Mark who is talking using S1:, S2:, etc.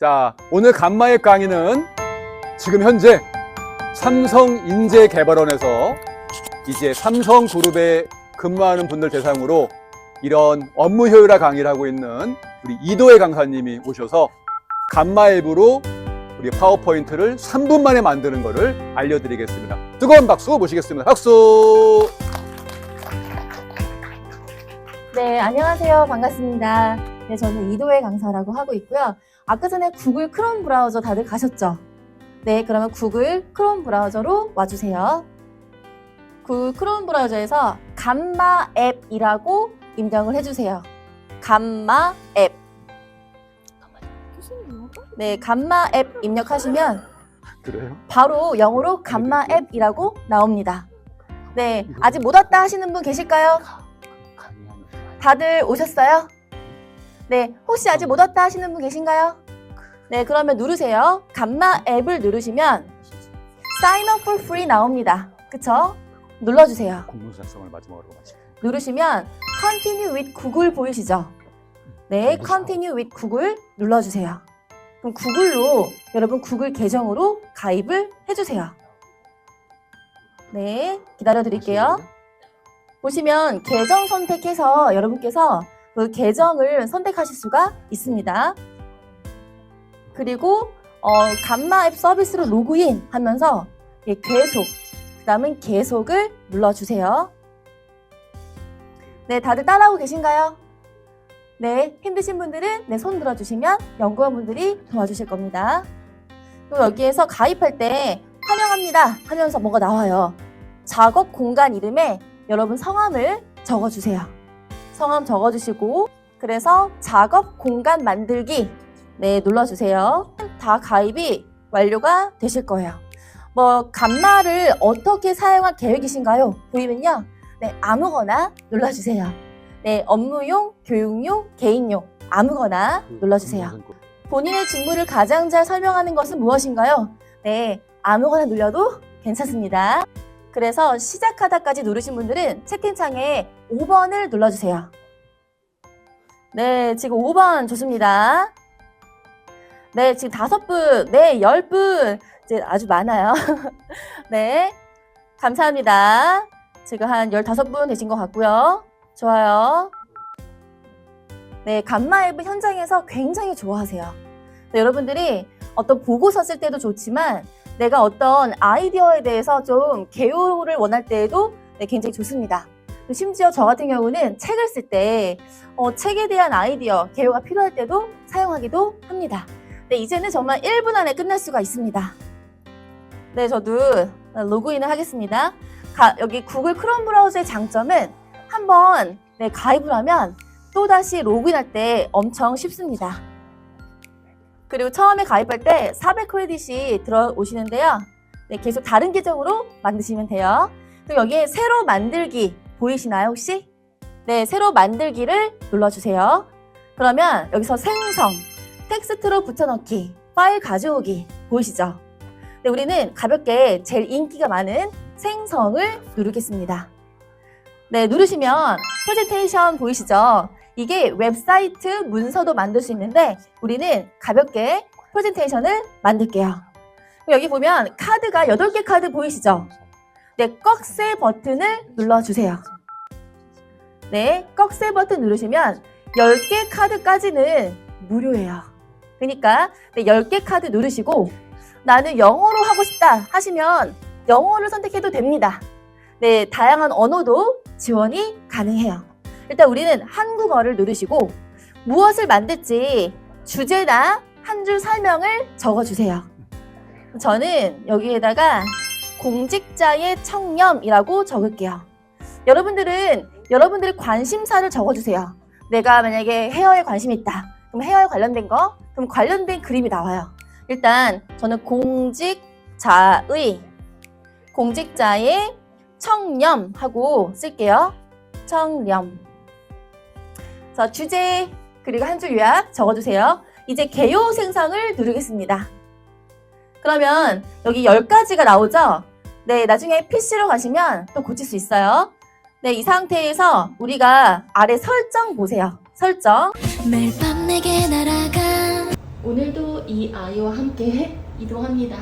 S1: 자, 오늘 간마의 강의는 지금 현재 삼성인재개발원에서 이제 삼성그룹에 근무하는 분들 대상으로 이런 업무 효율화 강의를 하고 있는 우리 이도혜 강사님이 오셔서 간마 앱으로 우리 파워포인트를 3분 만에 만드는 것을 알려드리겠습니다. 뜨거운 박수 모시겠습니다. 박수!
S2: 네, 안녕하세요. 반갑습니다. 네, 저는 이도혜 강사라고 하고 있고요. 아까 전에 구글 크롬 브라우저 다들 가셨죠? 네, 그러면 구글 크롬 브라우저로 와주세요. 구글 크롬 브라우저에서 감마 앱이라고 입력을 해주세요. 감마 앱. 네, 감마 앱 입력하시면
S1: 그래요?
S2: 바로 영어로 감마 앱이라고 나옵니다. 네, 아직 못 왔다 하시는 분 계실까요? 다들 오셨어요? 네, 혹시 아직 못 왔다 하시는 분 계신가요? 네, 그러면 누르세요. 감마 앱을 누르시면 Sign up for free 나옵니다. 그쵸? 눌러주세요.
S1: 공문서 작성을 마지막으로 마치.
S2: 누르시면 Continue with Google 보이시죠? 네, Continue with Google 눌러주세요. 그럼 구글로 여러분 구글 계정으로 가입을 해주세요. 네, 기다려 드릴게요. 보시면 계정 선택해서 여러분께서 그 계정을 선택하실 수가 있습니다. 그리고 어, 감마 앱 서비스로 로그인 하면서 예, 계속, 그 다음은 계속을 눌러주세요. 네, 다들 따라하고 계신가요? 네, 힘드신 분들은 네, 손 들어주시면 연구원분들이 도와주실 겁니다. 또 여기에서 가입할 때 환영합니다 하면서 뭐가 나와요. 작업 공간 이름에 여러분 성함을 적어주세요. 성함 적어주시고 그래서 작업 공간 만들기 네 눌러주세요. 다 가입이 완료가 되실 거예요. 뭐 감마를 어떻게 사용할 계획이신가요? 보이면요. 네 아무거나 눌러주세요. 네 업무용, 교육용, 개인용 아무거나 눌러주세요. 본인의 직무를 가장 잘 설명하는 것은 무엇인가요? 네, 아무거나 눌러도 괜찮습니다. 그래서 시작하다까지 누르신 분들은 채팅창에 5번을 눌러주세요. 네, 지금 5번 좋습니다. 네, 지금 다섯 분, 네, 열 분, 이제 아주 많아요. 네, 감사합니다. 지금 한 15분 되신 것 같고요. 좋아요. 네, 감마 앱은 현장에서 굉장히 좋아하세요. 네, 여러분들이 어떤 보고서 쓸 때도 좋지만 내가 어떤 아이디어에 대해서 좀 개요를 원할 때에도 네, 굉장히 좋습니다. 심지어 저 같은 경우는 책을 쓸때 어, 책에 대한 아이디어, 개요가 필요할 때도 사용하기도 합니다. 네, 이제는 정말 1분 안에 끝날 수가 있습니다. 네, 저도 로그인을 하겠습니다. 가- 여기 구글 크롬 브라우저의 장점은 한번 네, 가입을 하면 또다시 로그인할 때 엄청 쉽습니다. 그리고 처음에 가입할 때 400크레딧이 들어오시는데요. 네, 계속 다른 계정으로 만드시면 돼요. 그리고 여기에 새로 만들기 보이시나요, 혹시? 네, 새로 만들기를 눌러주세요. 그러면 여기서 생성, 텍스트로 붙여넣기, 파일 가져오기 보이시죠? 네, 우리는 가볍게 제일 인기가 많은 생성을 누르겠습니다. 네, 누르시면 프레젠테이션 보이시죠? 이게 웹사이트 문서도 만들 수 있는데 우리는 가볍게 프레젠테이션을 만들게요. 여기 보면 카드가 8개 카드 보이시죠? 네, 꺽쇠 버튼을 눌러주세요. 네, 꺽쇠 버튼 누르시면 10개 카드까지는 무료예요. 그러니까 네, 10개 카드 누르시고 나는 영어로 하고 싶다 하시면 영어를 선택해도 됩니다. 네, 다양한 언어도 지원이 가능해요. 일단 우리는 한국어를 누르시고 무엇을 만들지 주제나 한 줄 설명을 적어주세요. 저는 여기에다가 공직자의 청렴이라고 적을게요. 여러분들은 여러분들의 관심사를 적어주세요. 내가 만약에 헤어에 관심이 있다. 그럼 헤어에 관련된 거, 그럼 관련된 그림이 나와요. 일단 저는 공직자의 공직자의 청렴하고 쓸게요. 청렴. 자, 주제 그리고 한 줄 요약 적어주세요. 이제 개요 생성을 누르겠습니다. 그러면 여기 10가지가 나오죠? 네, 나중에 PC로 가시면 또 고칠 수 있어요. 네, 이 상태에서 우리가 아래 설정 보세요. 설정.
S3: 매일 밤 내게 날아가
S2: 오늘도 이 아이와 함께 이동합니다.